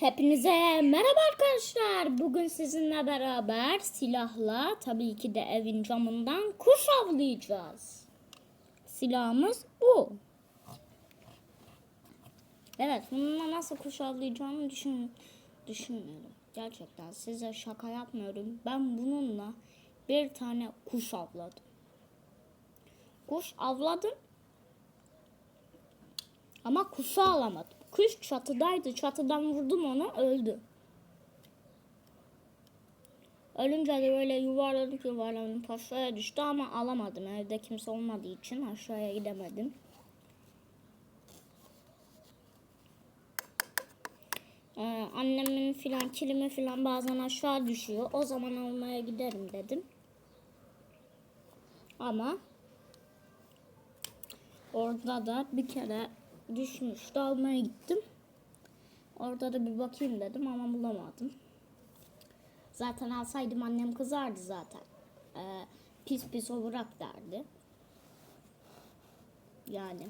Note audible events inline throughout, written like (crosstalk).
Hepinize merhaba arkadaşlar. Bugün sizinle beraber silahla tabii ki de evin camından kuş avlayacağız. Silahımız bu. Evet, bununla nasıl kuş avlayacağımı düşün, düşünmüyorum. Gerçekten size şaka yapmıyorum. Ben bununla bir tane kuş avladım. Kuş avladım ama kuşu alamadım. Kuş çatıdaydı. Çatıdan vurdum onu öldü. Ölünce de böyle yuvarladık yuvarladık aşağıya düştü ama alamadım. Evde kimse olmadığı için aşağıya gidemedim. Ee, annemin filan kilimi filan bazen aşağı düşüyor. O zaman almaya giderim dedim. Ama orada da bir kere düşmüştü almaya gittim. Orada da bir bakayım dedim ama bulamadım. Zaten alsaydım annem kızardı zaten. Ee, pis pis o bırak derdi. Yani.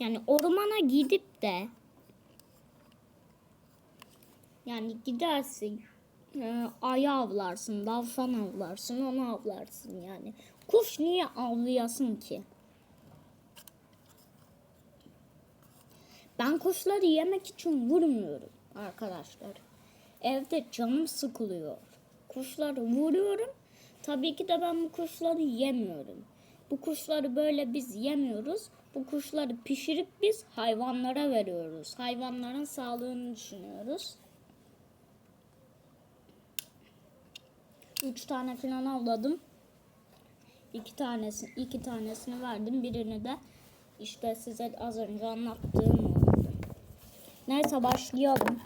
Yani ormana gidip de yani gidersin e, ayı avlarsın, tavşan avlarsın, onu avlarsın yani. Kuş niye avlayasın ki? Ben kuşları yemek için vurmuyorum arkadaşlar. Evde canım sıkılıyor. Kuşları vuruyorum. Tabii ki de ben bu kuşları yemiyorum. Bu kuşları böyle biz yemiyoruz. Bu kuşları pişirip biz hayvanlara veriyoruz. Hayvanların sağlığını düşünüyoruz. Üç tane falan avladım. İki tanesi, iki tanesini verdim. Birini de işte size az önce anlattığım. Neyse başlayalım.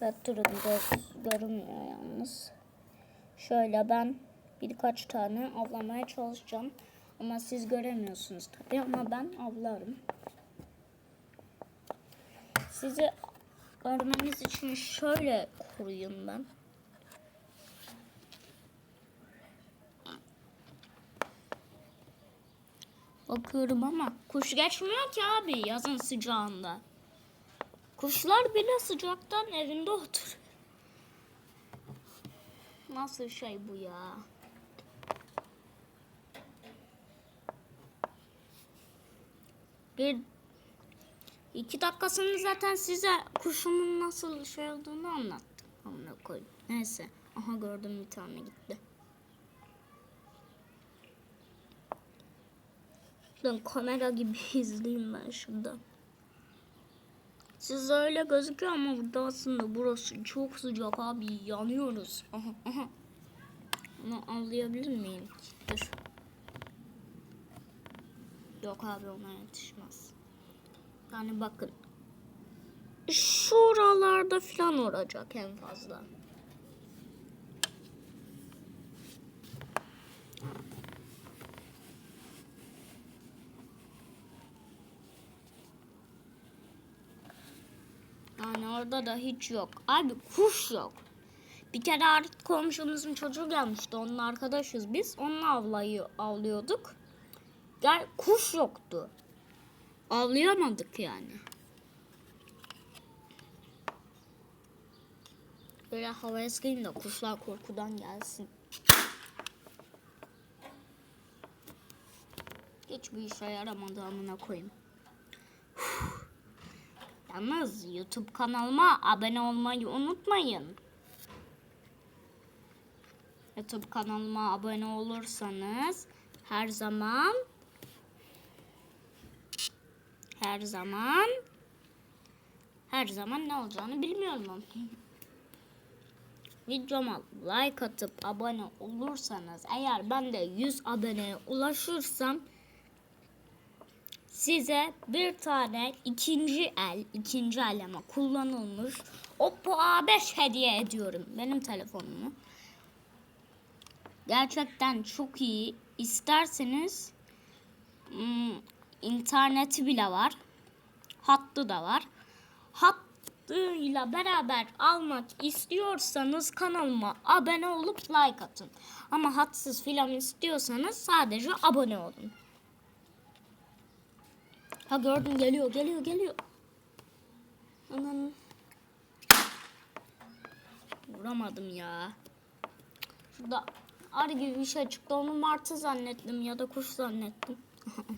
Evet durun göz görünmüyor yalnız. Şöyle ben birkaç tane avlamaya çalışacağım. Ama siz göremiyorsunuz tabii ama ben avlarım. Sizi görmeniz için şöyle kuruyum ben. Bakıyorum ama kuş geçmiyor ki abi yazın sıcağında. Kuşlar bile sıcaktan evinde otur. Nasıl şey bu ya? Bir iki dakikasını zaten size kuşumun nasıl şey olduğunu anlattım. Amına koyayım. Neyse. Aha gördüm bir tane gitti. Şuradan kamera gibi (laughs) izleyeyim ben şuradan. Siz öyle gözüküyor ama burada aslında burası çok sıcak abi yanıyoruz. (laughs) Aha aha. Onu anlayabilir miyim? Dur. Yok abi ona yetişmez. Yani bakın. Şuralarda falan olacak en fazla. Orada da hiç yok. Abi kuş yok. Bir kere artık komşumuzun çocuğu gelmişti. Onun arkadaşız biz. Onunla avlayı, avlıyorduk. Gel kuş yoktu. Avlayamadık yani. Böyle havaya sıkayım da kuşlar korkudan gelsin. Hiçbir işe yaramadı amına koyayım. Yalnız YouTube kanalıma abone olmayı unutmayın. YouTube kanalıma abone olursanız her zaman her zaman her zaman ne olacağını bilmiyorum (laughs) videoma like atıp abone olursanız eğer ben de 100 aboneye ulaşırsam size bir tane ikinci el, ikinci el ama kullanılmış Oppo A5 hediye ediyorum. Benim telefonumu. Gerçekten çok iyi. İsterseniz hmm, interneti bile var. Hattı da var. Hattıyla beraber almak istiyorsanız kanalıma abone olup like atın. Ama hatsız filan istiyorsanız sadece abone olun. Ha gördüm geliyor geliyor geliyor. Anan. Vuramadım ya. Şurada arı gibi bir şey çıktı. Onu martı zannettim ya da kuş zannettim. (laughs)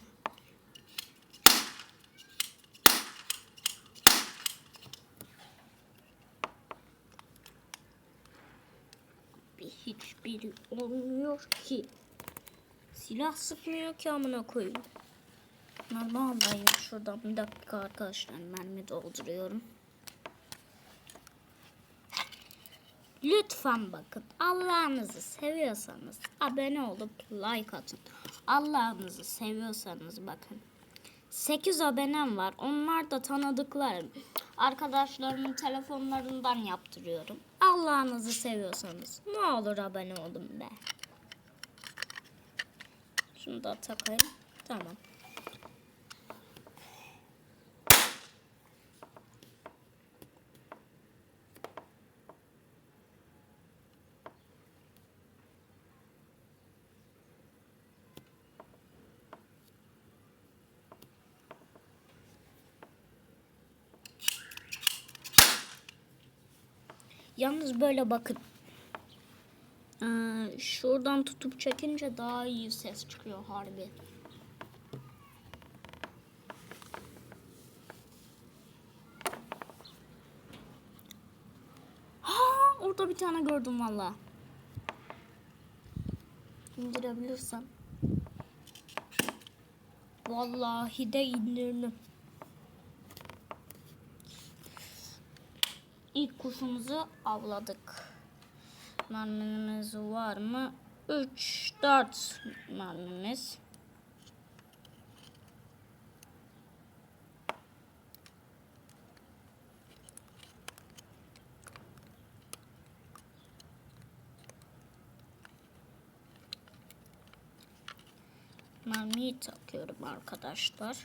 bir hiçbiri olmuyor ki. Silah sıkmıyor ki amına koyayım. Normal alayım şuradan bir dakika arkadaşlar mermi dolduruyorum. Lütfen bakın Allah'ınızı seviyorsanız abone olup like atın. Allah'ınızı seviyorsanız bakın. 8 abonem var. Onlar da tanıdıklarım. Arkadaşlarımın telefonlarından yaptırıyorum. Allah'ınızı seviyorsanız ne olur abone olun be. Şunu da takayım. Tamam. Yalnız böyle bakın. Ee, şuradan tutup çekince daha iyi ses çıkıyor harbi. Ha, orada bir tane gördüm valla. İndirebilirsem. Vallahi de indirdim. İlk kuşumuzu avladık. Mermimiz var mı? 3 4 mermimiz. Mermiyi takıyorum arkadaşlar.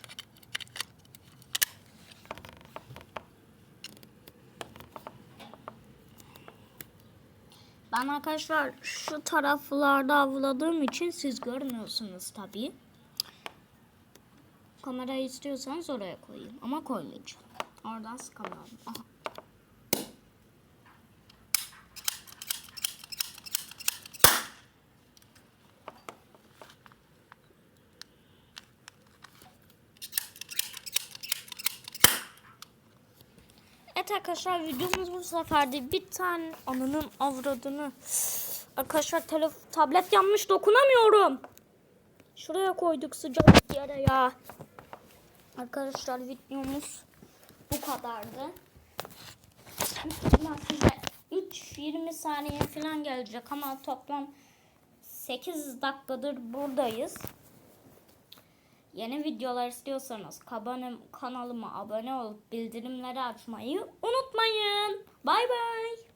Ben arkadaşlar şu taraflarda avladığım için siz görmüyorsunuz tabii. Kamerayı istiyorsanız oraya koyayım ama koymayacağım. Oradan sıkamam. Aha. Evet arkadaşlar videomuz bu seferde bir tane ananın avradını. Arkadaşlar telef tablet yanmış dokunamıyorum. Şuraya koyduk sıcak yere ya. Arkadaşlar videomuz bu kadardı. Size 3-20 saniye falan gelecek ama toplam 8 dakikadır buradayız. Yeni videolar istiyorsanız kabane, kanalıma abone olup bildirimleri açmayı unutmayın. Bay bay.